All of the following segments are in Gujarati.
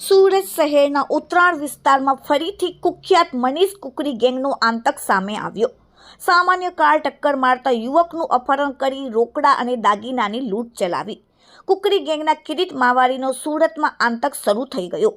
સુરત શહેરના ઉત્તરાયણ વિસ્તારમાં ફરીથી કુખ્યાત મનીષ કુકરી ગેંગનો આતંક સામે આવ્યો. સામાન્ય કાર ટક્કર મારતા યુવકનું અપહરણ કરી રોકડા અને દાગીનાની લૂંટ ચલાવી. કુકરી ગેંગના કિરીટ માવારીનો સુરતમાં આતંક શરૂ થઈ ગયો.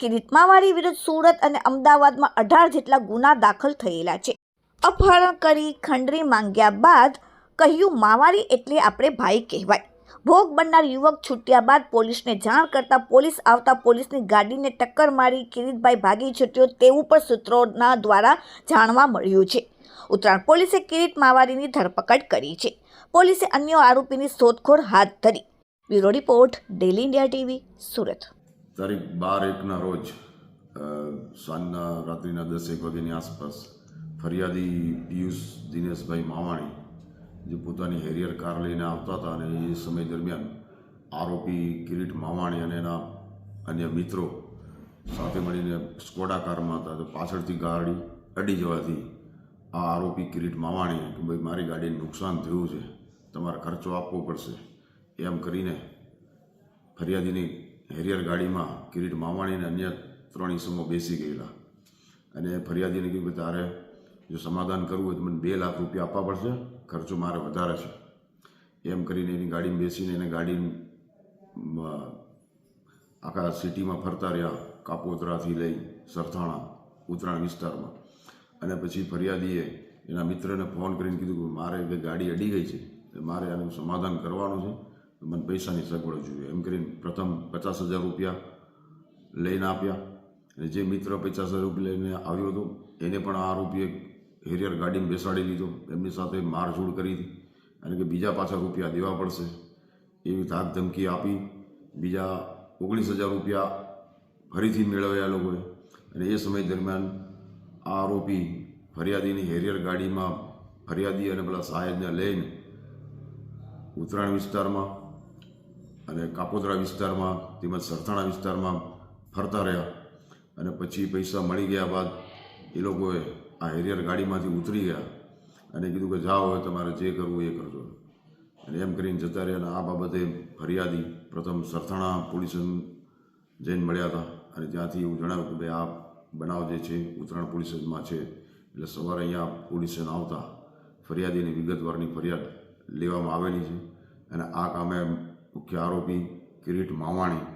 કિરીટ માવારી વિરુદ્ધ સુરત અને અમદાવાદમાં અઢાર જેટલા ગુના દાખલ થયેલા છે. અપહરણ કરી ખંડરી માંગ્યા બાદ કહ્યું, માવારી એટલે આપણે ભાઈ કહેવાય. ભોગ બનનાર યુવક છૂટ્યા બાદ પોલીસને જાણ કરતા પોલીસ આવતા પોલીસની ગાડીને ટક્કર મારી કિરીટભાઈ ભાગી છૂટ્યો તેવું પણ સૂત્રોના દ્વારા જાણવા મળ્યું છે. ઉત્તરાયણ પોલીસે કિરીટ માવારીની ધરપકડ કરી છે. પોલીસે અન્ય આરોપીની શોધખોળ હાથ ધરી. Bureau report, daily India TV, Surat. તારીખ બાર એકના રોજ સાંજના રાત્રિના દસ એક વાગ્યાની આસપાસ ફરિયાદી પિયુષ દિનેશભાઈ માવાણી જે પોતાની હેરિયર કાર લઈને આવતા હતા અને એ સમય દરમિયાન આરોપી કિરીટ માવાણી અને એના અન્ય મિત્રો સાથે મળીને સ્કોડા કારમાં હતા. તો પાછળથી ગાડી અડી જવાથી આ આરોપી કિરીટ માવાણી કે ભાઈ મારી ગાડીને નુકસાન થયું છે, તમારે ખર્ચો આપવો પડશે. એમ કરીને ફરિયાદીની હેરિયર ગાડીમાં કિરીટ માવાણીને અન્ય ત્રણ ઈસમો બેસી ગયેલા. અને ફરિયાદીને કીધું કે તારે જો સમાધાન કરવું હોય તો મને બે લાખ રૂપિયા આપવા પડશે. ખર્ચો મારે વધારે છે. એમ કરીને એની ગાડીમાં બેસીને એને ગાડી આખા સિટીમાં ફરતા રહ્યા, કાપોદરાથી લઈ સરથાણા, ઉત્તરાયણ વિસ્તારમાં. અને પછી ફરિયાદીએ એના મિત્રને ફોન કરીને કીધું કે મારે ગાડી અડી ગઈ છે મારે આનું સમાધાન કરવાનું છે મને પૈસાની સગવડ જોઈએ. એમ કરીને પ્રથમ પચાસ હજાર રૂપિયા લઈને આપ્યા. અને જે મિત્ર પચાસ હજાર રૂપિયા લઈને આવ્યો હતો, એને પણ આ આરોપીએ હેરિયર ગાડીમાં બેસાડી લીધો. એમની સાથે મારઝૂડ કરી હતી. અને કે બીજા પાછા રૂપિયા દેવા પડશે એવી ધાક ધમકી આપી. બીજા ઓગણીસ હજાર રૂપિયા ફરીથી મેળવ્યા લોકોએ. અને એ સમય દરમિયાન આ આરોપી ફરિયાદીની હેરિયર ગાડીમાં ફરિયાદી અને પેલા સાહેબને લઈને ઉત્તરાયણ વિસ્તારમાં અને કાપોદરા વિસ્તારમાં તેમજ સરથાણા વિસ્તારમાં ફરતા રહ્યા. અને પછી પૈસા મળી ગયા બાદ એ લોકોએ આ હેરિયર ગાડીમાંથી ઉતરી ગયા અને કીધું કે જાઓ, હવે તમારે જે કરવું એ કરજો. અને એમ કરીને જતા રહ્યા અને આ બાબતે ફરિયાદી પ્રથમ સરથાણા પોલીસ જઈને મળ્યા હતા. અને ત્યાંથી એવું જણાવ્યું કે ભાઈ, આ બનાવ જે છે, ઉત્તરાયણ પોલીસ સ્ટેશનમાં છે. એટલે સવારે અહીંયા પોલીસ આવતા ફરિયાદીની વિગતવારની ફરિયાદ લેવામાં આવેલી છે. અને આ કામે મુખ્ય આરોપી કિરીટ માવાણી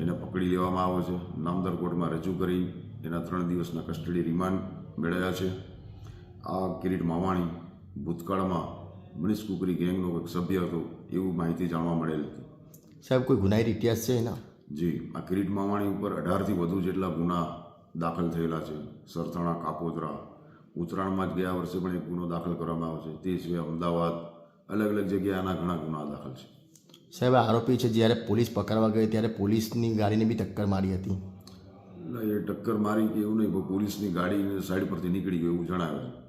એને પકડી લેવામાં આવ્યો છે. નામદાર કોર્ટમાં રજૂ કરી, એના ત્રણ દિવસના કસ્ટડી રિમાન્ડ મેળવ્યા છે. આ કિરીટ માવાણી ભૂતકાળમાં મનીષ કુકરી ગેંગનો એક સભ્ય હતો એવું માહિતી જાણવા મળેલ હતી. સાહેબ કોઈ ગુનાહિત ઇતિહાસ છે એના? જી આ કિરીટ માવાણી ઉપર અઢારથી વધુ જેટલા ગુના દાખલ થયેલા છે. સરથાણા કાપોદરા ઉત્તરાયણમાં જ ગયા વર્ષે પણ એક ગુનો દાખલ કરવામાં આવ્યો છે. તે સિવાય અમદાવાદ અલગ અલગ જગ્યાએ આના ઘણા ગુના દાખલ છે. સાહેબ આરોપી છે જ્યારે પોલીસ પકડવા ગઈ ત્યારે પોલીસની ગાડીને બી ટક્કર મારી હતી. એટલે એ ટક્કર મારી કે એવું નહીં પોલીસની ગાડી સાઈડ પરથી નીકળી ગયું એવું જણાવે છે.